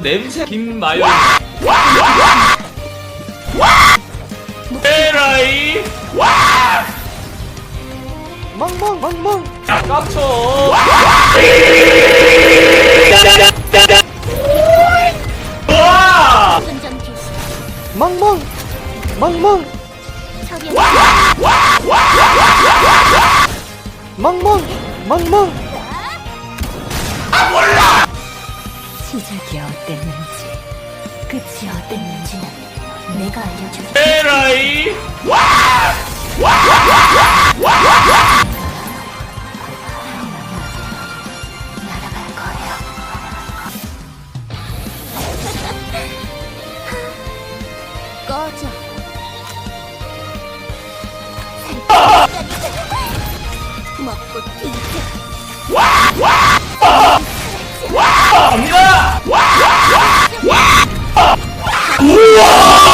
냄새 김마요. 에라이. 멍멍 멍멍. 야 깝쳐. 와 운전 개시 멍멍 멍멍 처리 멍멍 멍멍 시작이 어땠는지 끝이 어땠는지는 내가 알려줄게. 에라이! 날아갈 거예요. 꺼져 Whoa!